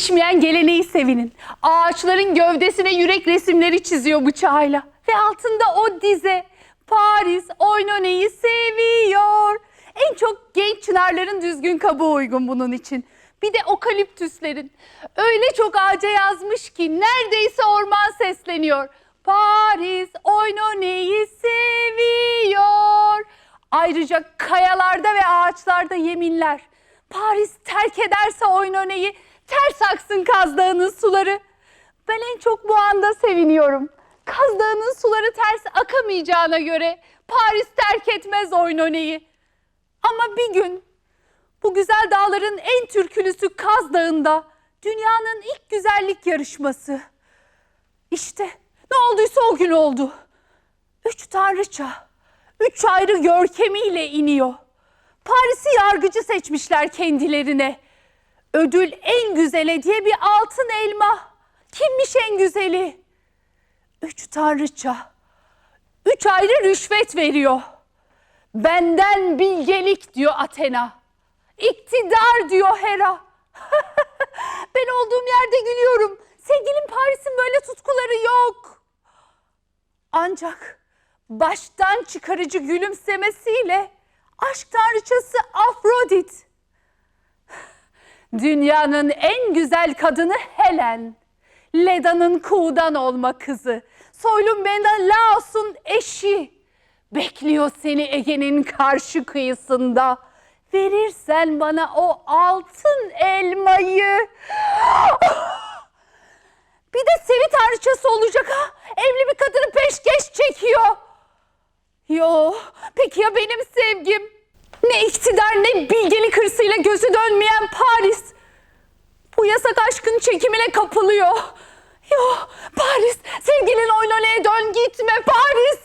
Değişmeyen geleneği sevinin. Ağaçların gövdesine yürek resimleri çiziyor bıçağıyla. Ve altında o dize Paris Oynona'yı seviyor. En çok genç çınarların düzgün kabuğu uygun bunun için. Bir de okaliptüslerin. Öyle çok ağaca yazmış ki neredeyse orman sesleniyor. Paris Oynona'yı seviyor. Ayrıca kayalarda ve ağaçlarda yeminler. Paris terk ederse Oynona'yı ters aksın Kaz Dağı'nın suları. Ben en çok bu anda seviniyorum. Kaz Dağı'nın suları ters akamayacağına göre Paris terk etmez Oynona'yı. Ama bir gün bu güzel dağların en türkülüsü Kaz Dağı'nda dünyanın ilk güzellik yarışması. İşte ne olduysa o gün oldu. Üç tanrıça, üç ayrı görkemiyle iniyor. Paris'i yargıcı seçmişler kendilerine. Ödül en güzel hediye bir altın elma. Kimmiş en güzeli? Üç tanrıça, üç ayrı rüşvet veriyor. Benden bilgelik diyor Athena. İktidar diyor Hera. ben olduğum yerde gülüyorum. Sevgilim Paris'in böyle tutkuları yok. Ancak baştan çıkarıcı gülümsemesiyle aşk tanrıçası Afrodit. Dünyanın en güzel kadını Helen. Leda'nın kuğudan olma kızı. Soylum Menelaos'un eşi. Bekliyor seni Ege'nin karşı kıyısında. Verirsen bana o altın elmayı. Bir de sevi tanrıçası olacak ha. Evli bir kadını peşkeş çekiyor. Yo, peki ya benim sevgim? Ne iktidar ne bilgelik hırsıyla gözü dönmeyen Paris. Bu yasak aşkın çekimine kapılıyor. Yo, Paris, sevgilin oynanaya dön gitme Paris.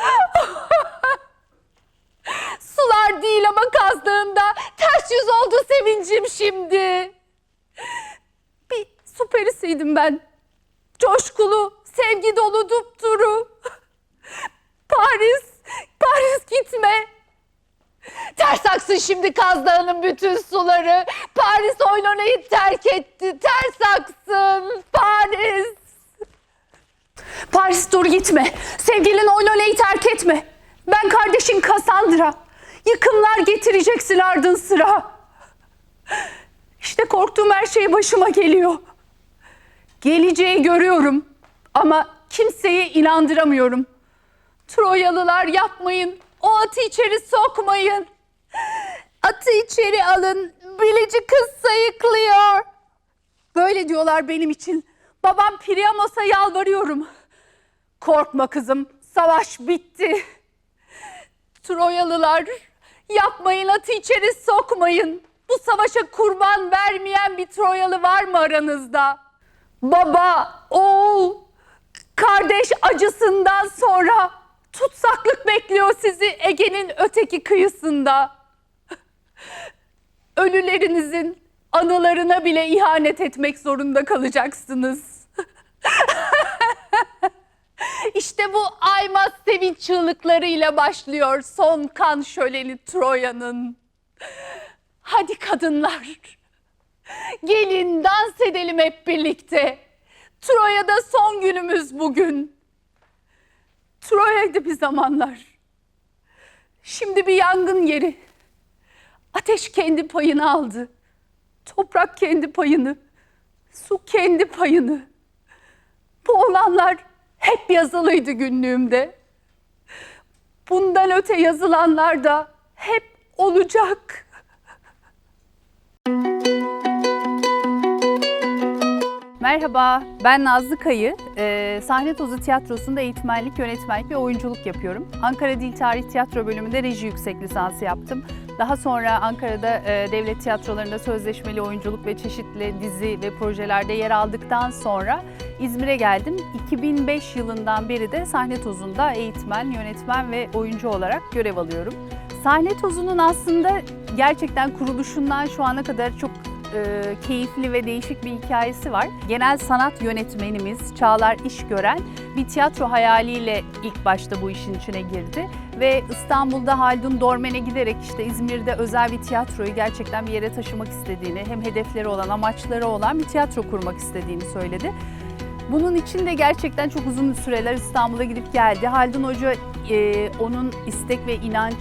Sular değil ama kazdığında ters yüz oldu sevincim şimdi. Bir su perisiydim ben. Coşkulu, sevgi dolu dupduru. Paris, Paris gitme. Ters aksın şimdi Kaz Dağı'nın bütün suları. Paris Oynona'yı terk etti. Ters aksın Paris. Paris dur gitme. Sevgilin Oynona'yı terk etme. Ben kardeşin Cassandra. Yıkımlar getireceksin ardın sıra. İşte korktuğum her şey başıma geliyor. Geleceği görüyorum ama kimseye inandıramıyorum. Troyalılar yapmayın. O atı içeri sokmayın. Atı içeri alın. Bilici kız sayıklıyor. Böyle diyorlar benim için. Babam Priamos'a yalvarıyorum. Korkma kızım. Savaş bitti. Troyalılar yapmayın atı içeri sokmayın. Bu savaşa kurban vermeyen bir Troyalı var mı aranızda? Baba, oğul, kardeş acısından sonra tutsaklık bekliyor sizi Ege'nin öteki kıyısında. Ölülerinizin anılarına bile ihanet etmek zorunda kalacaksınız. İşte bu Aymaz sevinç çığlıklarıyla başlıyor son kan şöleni Troya'nın. Hadi kadınlar, gelin dans edelim hep birlikte. Troya'da son günümüz bugün. Troya'ydı bir zamanlar. Şimdi bir yangın yeri. Ateş kendi payını aldı. Toprak kendi payını. Su kendi payını. Bu olanlar hep yazılıydı günlüğümde. Bundan öte yazılanlar da hep olacak. Merhaba, ben Nazlı Kayı. Ee, Sahne Tozu Tiyatrosu'nda eğitmenlik, yönetmenlik ve oyunculuk yapıyorum. Ankara Dil Tarih Tiyatro bölümünde reji yüksek lisansı yaptım. Daha sonra Ankara'da e, devlet tiyatrolarında sözleşmeli oyunculuk ve çeşitli dizi ve projelerde yer aldıktan sonra İzmir'e geldim. 2005 yılından beri de Sahne Tozu'nda eğitmen, yönetmen ve oyuncu olarak görev alıyorum. Sahne Tozu'nun aslında gerçekten kuruluşundan şu ana kadar çok e, keyifli ve değişik bir hikayesi var. Genel sanat yönetmenimiz Çağlar İşgören bir tiyatro hayaliyle ilk başta bu işin içine girdi Ve İstanbul'da Haldun Dormen'e giderek işte İzmir'de özel bir tiyatroyu gerçekten bir yere taşımak istediğini, hem hedefleri olan, amaçları olan bir tiyatro kurmak istediğini söyledi. Bunun için de gerçekten çok uzun süreler İstanbul'a gidip geldi. Haldun Hoca e, onun istek ve inanç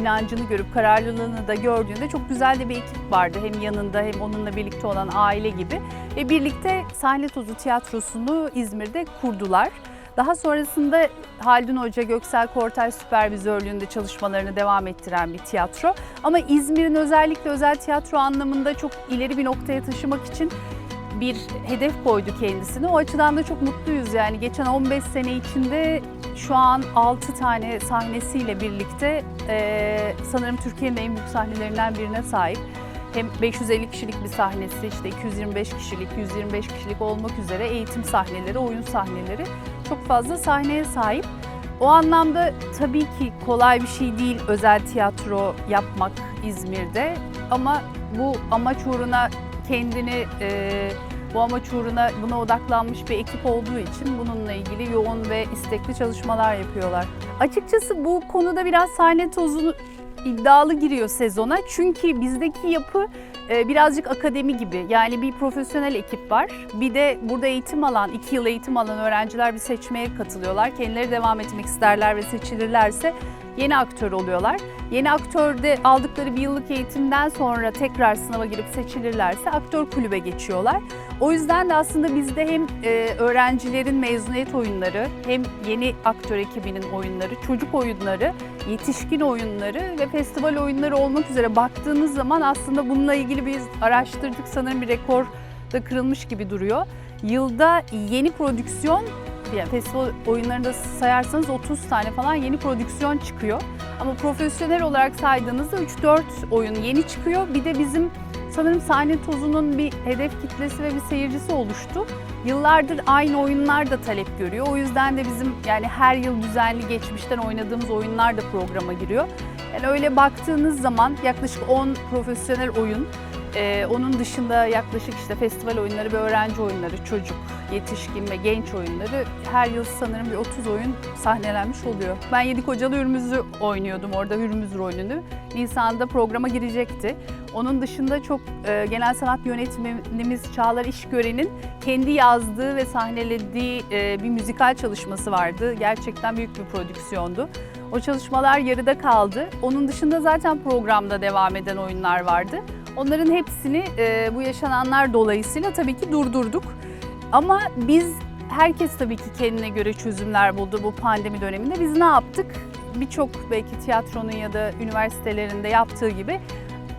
inancını görüp kararlılığını da gördüğünde çok güzel de bir ekip vardı. Hem yanında hem onunla birlikte olan aile gibi. Ve birlikte Sahne Tozu Tiyatrosu'nu İzmir'de kurdular. Daha sonrasında Haldun Hoca Göksel Kortay süpervizörlüğünde çalışmalarını devam ettiren bir tiyatro. Ama İzmir'in özellikle özel tiyatro anlamında çok ileri bir noktaya taşımak için bir hedef koydu kendisine. O açıdan da çok mutluyuz yani. Geçen 15 sene içinde şu an 6 tane sahnesiyle birlikte eee, sanırım Türkiye'nin en büyük sahnelerinden birine sahip. Hem 550 kişilik bir sahnesi, işte 225 kişilik, 125 kişilik olmak üzere eğitim sahneleri, oyun sahneleri çok fazla sahneye sahip. O anlamda tabii ki kolay bir şey değil özel tiyatro yapmak İzmir'de ama bu amaç uğruna kendini e, bu amaç uğruna buna odaklanmış bir ekip olduğu için bununla ilgili yoğun ve istekli çalışmalar yapıyorlar. Açıkçası bu konuda biraz sahne tozu iddialı giriyor sezona. Çünkü bizdeki yapı e, birazcık akademi gibi. Yani bir profesyonel ekip var. Bir de burada eğitim alan, iki yıl eğitim alan öğrenciler bir seçmeye katılıyorlar. Kendileri devam etmek isterler ve seçilirlerse yeni aktör oluyorlar. Yeni aktörde aldıkları bir yıllık eğitimden sonra tekrar sınava girip seçilirlerse aktör kulübe geçiyorlar. O yüzden de aslında bizde hem e, öğrencilerin mezuniyet oyunları, hem yeni aktör ekibinin oyunları, çocuk oyunları, yetişkin oyunları ve festival oyunları olmak üzere baktığınız zaman aslında bununla ilgili biz araştırdık. Sanırım bir rekor da kırılmış gibi duruyor. Yılda yeni prodüksiyon yani festival oyunlarında sayarsanız 30 tane falan yeni prodüksiyon çıkıyor. Ama profesyonel olarak saydığınızda 3-4 oyun yeni çıkıyor. Bir de bizim sanırım sahne tozunun bir hedef kitlesi ve bir seyircisi oluştu. Yıllardır aynı oyunlar da talep görüyor. O yüzden de bizim yani her yıl düzenli geçmişten oynadığımız oyunlar da programa giriyor. Yani öyle baktığınız zaman yaklaşık 10 profesyonel oyun, ee, onun dışında yaklaşık işte festival oyunları ve öğrenci oyunları, çocuk, yetişkin ve genç oyunları her yıl sanırım bir 30 oyun sahnelenmiş oluyor. Ben Yedi Kocalı Hürmüz'ü oynuyordum orada Hürmüz rolünü. Nisan'da programa girecekti. Onun dışında çok e, genel sanat yönetmenimiz Çağlar İşgören'in kendi yazdığı ve sahnelediği e, bir müzikal çalışması vardı. Gerçekten büyük bir prodüksiyondu. O çalışmalar yarıda kaldı. Onun dışında zaten programda devam eden oyunlar vardı. Onların hepsini e, bu yaşananlar dolayısıyla tabii ki durdurduk. Ama biz herkes tabii ki kendine göre çözümler buldu bu pandemi döneminde. Biz ne yaptık? Birçok belki tiyatronun ya da üniversitelerinde yaptığı gibi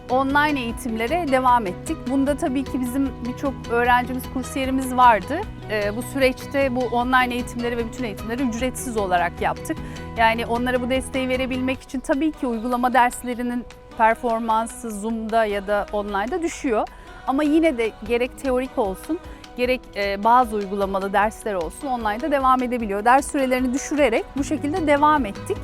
online eğitimlere devam ettik. Bunda tabii ki bizim birçok öğrencimiz, kursiyerimiz vardı. Ee, bu süreçte bu online eğitimleri ve bütün eğitimleri ücretsiz olarak yaptık. Yani onlara bu desteği verebilmek için tabii ki uygulama derslerinin performansı Zoom'da ya da online'da düşüyor. Ama yine de gerek teorik olsun, gerek e, bazı uygulamalı dersler olsun online'da devam edebiliyor. Ders sürelerini düşürerek bu şekilde devam ettik.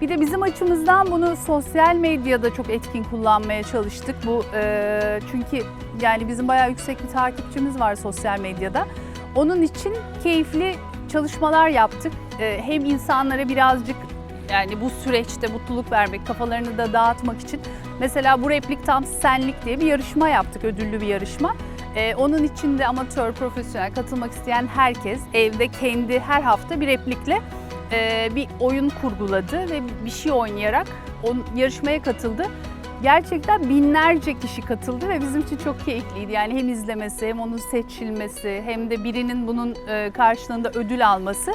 Bir de bizim açımızdan bunu sosyal medyada çok etkin kullanmaya çalıştık. Bu e, çünkü yani bizim bayağı yüksek bir takipçimiz var sosyal medyada. Onun için keyifli çalışmalar yaptık. E, hem insanlara birazcık yani bu süreçte mutluluk vermek, kafalarını da dağıtmak için mesela bu replik tam senlik diye bir yarışma yaptık, ödüllü bir yarışma. Ee, onun için de amatör, profesyonel katılmak isteyen herkes evde kendi her hafta bir replikle e, bir oyun kurguladı ve bir şey oynayarak on, yarışmaya katıldı. Gerçekten binlerce kişi katıldı ve bizim için çok keyifliydi. Yani hem izlemesi hem onun seçilmesi hem de birinin bunun e, karşılığında ödül alması.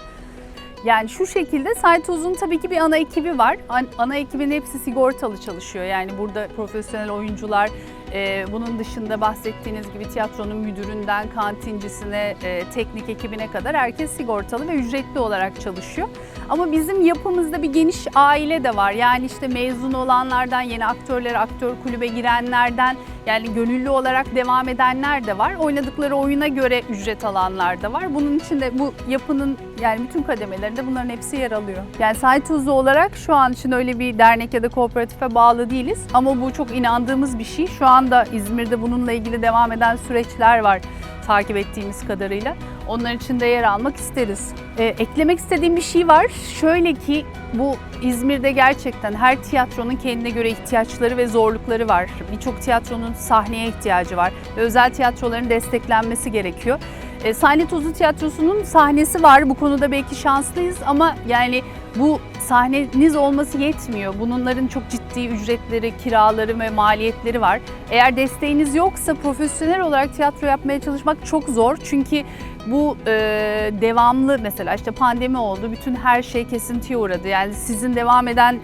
Yani şu şekilde Saytoz'un tabii ki bir ana ekibi var. An- Ana ekibin hepsi sigortalı çalışıyor. Yani burada profesyonel oyuncular, e, bunun dışında bahsettiğiniz gibi tiyatronun müdüründen kantincisine, e, teknik ekibine kadar herkes sigortalı ve ücretli olarak çalışıyor. Ama bizim yapımızda bir geniş aile de var. Yani işte mezun olanlardan, yeni aktörlere, aktör kulübe girenlerden, yani gönüllü olarak devam edenler de var. Oynadıkları oyuna göre ücret alanlar da var. Bunun için de bu yapının yani bütün kademelerinde bunların hepsi yer alıyor. Yani Sahit Tuzlu olarak şu an için öyle bir dernek ya da kooperatife bağlı değiliz. Ama bu çok inandığımız bir şey. Şu anda İzmir'de bununla ilgili devam eden süreçler var takip ettiğimiz kadarıyla. Onlar için de yer almak isteriz. Ee, eklemek istediğim bir şey var. Şöyle ki bu İzmir'de gerçekten her tiyatronun kendine göre ihtiyaçları ve zorlukları var. Birçok tiyatronun sahneye ihtiyacı var özel tiyatroların desteklenmesi gerekiyor. E, Sahne Tozu Tiyatrosu'nun sahnesi var. Bu konuda belki şanslıyız ama yani bu sahneniz olması yetmiyor. Bunların çok ciddi ücretleri, kiraları ve maliyetleri var. Eğer desteğiniz yoksa profesyonel olarak tiyatro yapmaya çalışmak çok zor. Çünkü bu e, devamlı mesela işte pandemi oldu. Bütün her şey kesintiye uğradı. Yani sizin devam eden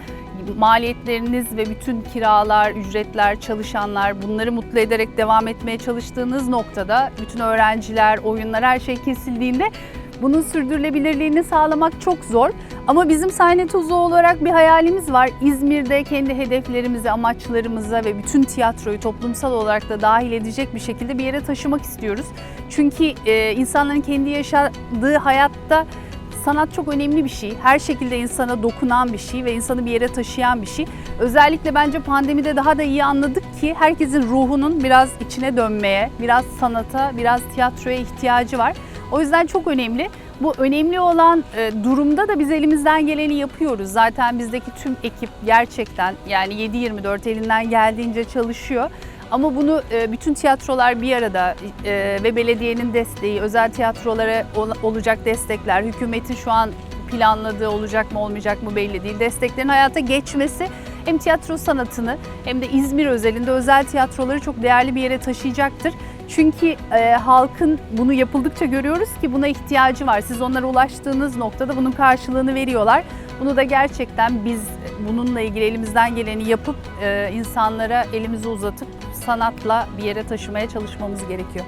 maliyetleriniz ve bütün kiralar, ücretler, çalışanlar bunları mutlu ederek devam etmeye çalıştığınız noktada bütün öğrenciler, oyunlar her şey kesildiğinde bunun sürdürülebilirliğini sağlamak çok zor. Ama bizim sahne tozu olarak bir hayalimiz var. İzmir'de kendi hedeflerimizi, amaçlarımıza ve bütün tiyatroyu toplumsal olarak da dahil edecek bir şekilde bir yere taşımak istiyoruz. Çünkü e, insanların kendi yaşadığı hayatta sanat çok önemli bir şey. Her şekilde insana dokunan bir şey ve insanı bir yere taşıyan bir şey. Özellikle bence pandemide daha da iyi anladık ki herkesin ruhunun biraz içine dönmeye, biraz sanata, biraz tiyatroya ihtiyacı var. O yüzden çok önemli. Bu önemli olan e, durumda da biz elimizden geleni yapıyoruz. Zaten bizdeki tüm ekip gerçekten yani 7-24 elinden geldiğince çalışıyor. Ama bunu e, bütün tiyatrolar bir arada e, ve belediyenin desteği, özel tiyatrolara ol- olacak destekler, hükümetin şu an planladığı olacak mı olmayacak mı belli değil. Desteklerin hayata geçmesi hem tiyatro sanatını hem de İzmir özelinde özel tiyatroları çok değerli bir yere taşıyacaktır. Çünkü e, halkın bunu yapıldıkça görüyoruz ki buna ihtiyacı var. Siz onlara ulaştığınız noktada bunun karşılığını veriyorlar. Bunu da gerçekten biz bununla ilgili elimizden geleni yapıp e, insanlara elimizi uzatıp sanatla bir yere taşımaya çalışmamız gerekiyor.